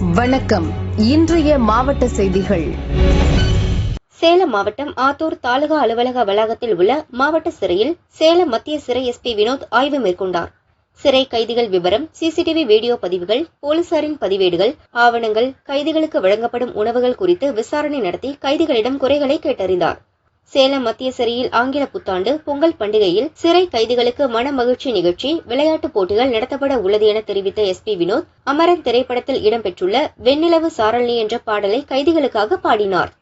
வணக்கம். இன்றைய மாவட்ட செய்திகள். சேலம் மாவட்டம் ஆத்தூர் தாலுகா அலுவலக வளாகத்தில் உள்ள மாவட்ட சிறையில் சேலம் மத்திய சிறை எஸ்பி வினோத் ஆய்வு மேற்கொண்டார். சிறை கைதிகள் விவரம் சிசிடிவி வீடியோ பதிவுகள் போலீசாரின் பதிவேடுகள் ஆவணங்கள் கைதிகளுக்கு வழங்கப்படும் உணவுகள் குறித்து விசாரணை நடத்தி கைதிகளிடம் குறைகளை கேட்டறிந்தார். சேலம் மத்திய சிறையில் ஆங்கில புத்தாண்டு பொங்கல் பண்டிகையில் சிறை கைதிகளுக்கு மன மகிழ்ச்சி நிகழ்ச்சி விளையாட்டுப் போட்டிகள் நடத்தப்பட உள்ளது என தெரிவித்த எஸ்பி வினோத் அமரன் திரைப்படத்தில் இடம்பெற்றுள்ள வெண்ணிலவு சாரணி என்ற பாடலை கைதிகளுக்காக பாடினார்.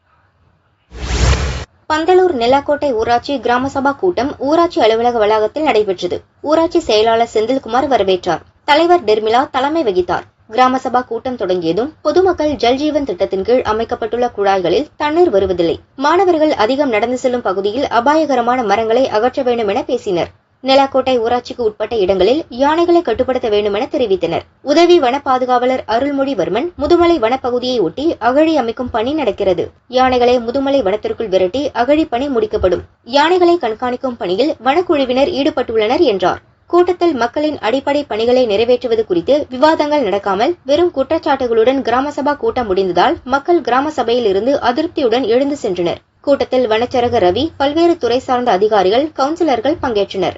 பந்தலூர் நெல்லாக்கோட்டை ஊராட்சி கிராம சபா கூட்டம் ஊராட்சி அலுவலக வளாகத்தில் நடைபெற்றது. ஊராட்சி செயலாளர் செந்தில்குமார் வரவேற்றார். தலைவர் டெர்மிளா தலைமை வகித்தார். கிராம சபா கூட்டம் தொடங்கியதும் பொதுமக்கள் ஜல்ஜீவன் திட்டத்தின் கீழ் அமைக்கப்பட்டுள்ள குழாய்களில் தண்ணீர் வருவதில்லை. மாணவர்கள் அதிகம் நடந்து செல்லும் பகுதியில் அபாயகரமான மரங்களை அகற்ற வேண்டும் என பேசினர். நெலாக்கோட்டை ஊராட்சிக்கு உட்பட்ட இடங்களில் யானைகளை கட்டுப்படுத்த வேண்டும் என தெரிவித்தனர். உதவி வன பாதுகாவலர் அருள்மொழிவர்மன் முதுமலை வனப்பகுதியை ஒட்டி அகழி அமைக்கும் பணி நடக்கிறது. யானைகளை முதுமலை வனத்திற்குள் விரட்டி அகழி பணி முடிக்கப்படும். யானைகளை கண்காணிக்கும் பணியில் வனக்குழுவினர் ஈடுபட்டுள்ளனர் என்றார். கூட்டத்தில் மக்களின் அடிப்படை பணிகளை நிறைவேற்றுவது குறித்து விவாதங்கள் நடக்காமல் வெறும் குற்றச்சாட்டுகளுடன் கிராம சபா கூட்டம் முடிந்ததால் மக்கள் கிராம சபையில் இருந்து அதிருப்தியுடன் எழுந்து சென்றனர். கூட்டத்தில் வனச்சரக ரவி பல்வேறு துறை சார்ந்த அதிகாரிகள் கவுன்சிலர்கள் பங்கேற்றனர்.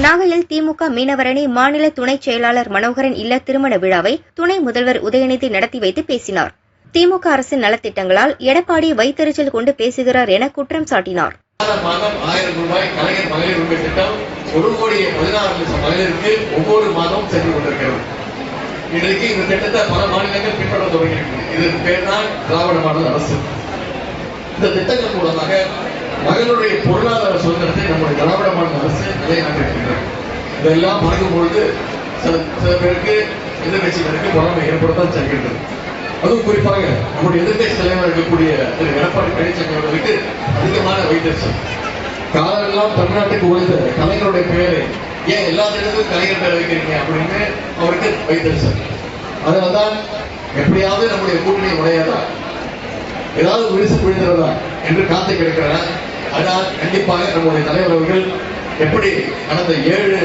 நாகையில் திமுக மீனவரணி மாநில துணைச் செயலாளர் மனோகரன் இல்ல திருமண விழாவை துணை முதல்வர் உதயநிதி நடத்தி வைத்து பேசினார். திமுக அரசின் நலத்திட்டங்களால் எடப்பாடி வைத்தறிச்சல் கொண்டு பேசுகிறார் என குற்றம் சாட்டினார். மாதம் ஆயிரம் ரூபாய் கலைஞர் மகளிர் உரிமை திட்டம் ஒரு கோடியே பதினாறு லட்சம் மகளிருக்கு ஒவ்வொரு மாதமும் சென்று கொண்டிருக்கிறது. இன்றைக்கு இந்த திட்டத்தை பல மாநிலங்கள் பின்பற்ற தொடங்கியிருக்கிறது. இதற்கு பேர் தான் திராவிட மாடல் அரசு. இந்த திட்டங்கள் மூலமாக மகளுடைய பொருளாதார சுதந்திரத்தை நம்முடைய திராவிட மாடல் அரசு நிலைநாட்டிருக்கின்றது இதெல்லாம் பார்க்கும் பொழுது சில பேருக்கு எதிர்கட்சிகளுக்கு பொறாமை ஏற்படத்தான் செல்கின்றது அதுவும் குறிப்பாக நம்முடைய எதிர்கட்சி தலைவர் இருக்கக்கூடிய திரு எடப்பாடி பழனிசாமி அவர்களுக்கு அதிகமாக போயிட்டு காலமெல்லாம் தமிழ்நாட்டுக்கு உழைத்த கலைஞருடைய பெயரை ஏன் எல்லா இடத்துக்கும் கலைஞர் பெயர் வைக்கிறீங்க அப்படின்னு அவருக்கு வைத்தறிச்சல் அதனால்தான் எப்படியாவது நம்முடைய கூட்டணி உடையதா? ஏதாவது விரிசு விழுந்துறதா என்று காத்து கிடக்கிறார் ஆனால் கண்டிப்பாக நம்முடைய தலைவர் அவர்கள் எப்படி கடந்த ஏழு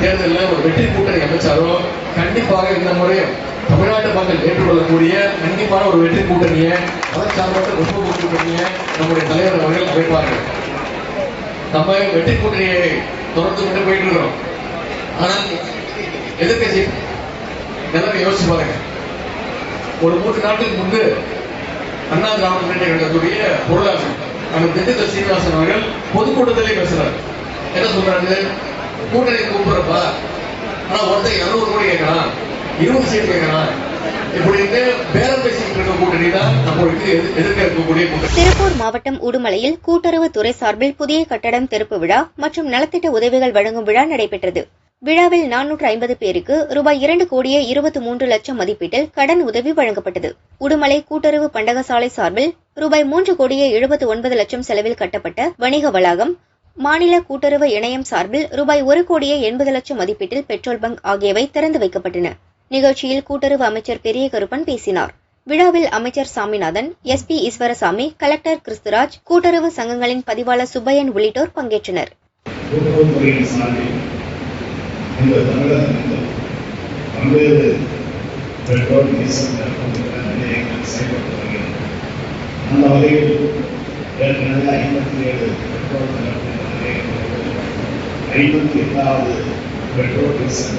தேர்தலில் ஒரு வெற்றி கூட்டணி அமைச்சாரோ கண்டிப்பாக இந்த முறையும் தமிழ்நாட்டு மக்கள் ஏற்றுக்கொள்ளக்கூடிய கண்டிப்பான ஒரு வெற்றி கூட்டணியை மதச்சார்பற்ற முற்போக்கு கூட்டணியை நம்முடைய தலைவர் அவர்கள் அமைப்பார்கள். நம்ம வெற்றி கூட்டணியை தொடர்ந்து கொண்டு போயிட்டு இருக்கிறோம். ஆனால் எதிர்கட்சி நிலைமை யோசிச்சு பாருங்க. ஒரு மூன்று நாட்களுக்கு முன்பு அண்ணா திராவிட முன்னேற்ற கழகத்துடைய பொருளாளர் அந்த திண்டுக்கல் சீனிவாசன் அவர்கள் பொதுக்கூட்டத்திலே பேசுறாரு. என்ன சொல்றாரு? கூட்டணி கூப்பிடுறப்பா? ஆனா ஒருத்தர் இருநூறு கோடி கேட்கலாம் இருபது சீட் கேட்கலாம் திருப்பூர் மாவட்டம் உடுமலையில் கூட்டுறவு துறை சார்பில் புதிய கட்டடம் திறப்பு விழா மற்றும் நலத்திட்ட உதவிகள் வழங்கும் விழா நடைபெற்றது. விழாவில் நானூற்று ஐம்பது பேருக்கு ரூபாய் இரண்டு கோடியே இருபத்தி மூன்று லட்சம் மதிப்பீட்டில் கடன் உதவி வழங்கப்பட்டது. உடுமலை கூட்டுறவு பண்டகசாலை சார்பில் ரூபாய் மூன்று கோடியே எழுபத்தி ஒன்பது லட்சம் செலவில் கட்டப்பட்ட வணிக வளாகம் மாநில கூட்டுறவு இணையம் சார்பில் ரூபாய் ஒரு கோடியே எண்பது லட்சம் மதிப்பீட்டில் பெட்ரோல் பங்க் ஆகியவை திறந்து வைக்கப்பட்டன. நிகழ்ச்சியில் கூட்டுறவு அமைச்சர் பெரிய கருப்பன் பேசினார். விழாவில் அமைச்சர் சாமிநாதன் எஸ்பி ஈஸ்வரசாமி கலெக்டர் கிறிஸ்துராஜ் கூட்டுறவு சங்கங்களின் பதிவாளர் சுப்பையன் உள்ளிட்டோர் பங்கேற்றனர். அந்த வகையில் ஏற்கனவே ஐம்பத்தி ஏழு பெட்ரோல் ஐம்பத்தி எட்டாவது பெட்ரோல் டீசல்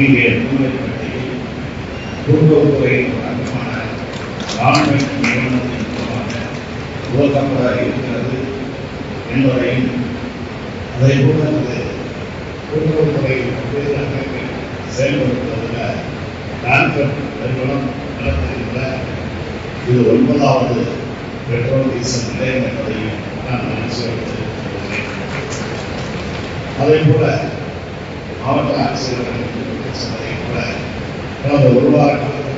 இங்கே முன்வைப்பட்டியில் கூட்டுறவுத்துறையின் வழக்கமான நிறுவனத்தின் மூலமாக துவக்கப்பட இருக்கிறது என்பதையும் அதை போல அது கூட்டுறவுத்துறையில் பல்வேறு அமைப்பில் செயல்படுத்துவதில் டான்கர் நிறுவனம் நடத்துகின்ற இது ஒன்பதாவது பெட்ரோல் டீசல் நிலையம் என்பதையும் நான் மனசில் அதே போல மாவட்ட ஆட்சியர்கள் சொன்னதை கூட கடந்த ஒரு வார காலத்துக்கு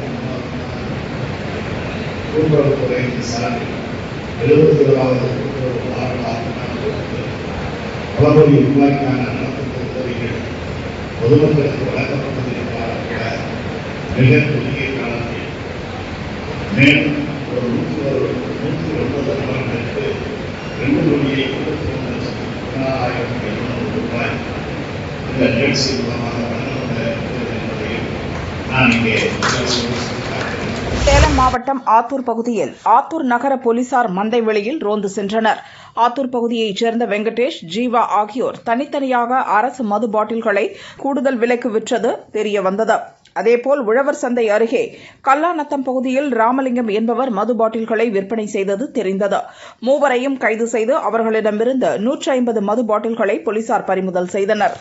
சார்பில் எழுபத்தி ஓராவது கூட்டுறவு வாரமாக நடந்தது பலமொழி நலத்திட்ட உதவிகள் பொதுமக்களுக்கு வழங்கப்பட்டதற்காக கூட மிக குறுகிய காலத்தில் மேலும் ஒரு நூற்றி ஒரு நூற்றி ஒன்பது ஆண்டுகளுக்கு ரெண்டு கோடியை இருபத்தி ஒன்று லட்சத்தி பதினாறாயிரத்தி எழுநூறு ரூபாய் இந்த நிகழ்ச்சி மூலமாக வழங்கப்பட இருக்கிறது என்பதையும் நான் இங்கே சொல்லியிருக்கிறேன். சேலம் மாவட்டம் ஆத்தூர் பகுதியில் ஆத்தூர் நகர போலீசார் மந்தை வெளியில் ரோந்து சென்றனர். ஆத்தூர் பகுதியைச் சேர்ந்த வெங்கடேஷ் ஜீவா ஆகியோர் தனித்தனியாக அரசு மது பாட்டில்களை கூடுதல் விலைக்கு விற்றது தெரியவந்தது அதேபோல் உழவர் சந்தை அருகே கல்லாநத்தம் பகுதியில் ராமலிங்கம் என்பவர் மது பாட்டில்களை விற்பனை செய்தது தெரிந்தது. மூவரையும் கைது செய்து அவர்களிடமிருந்து நூற்றி ஐம்பது மது பாட்டில்களை போலீசார் பறிமுதல் செய்தனர்.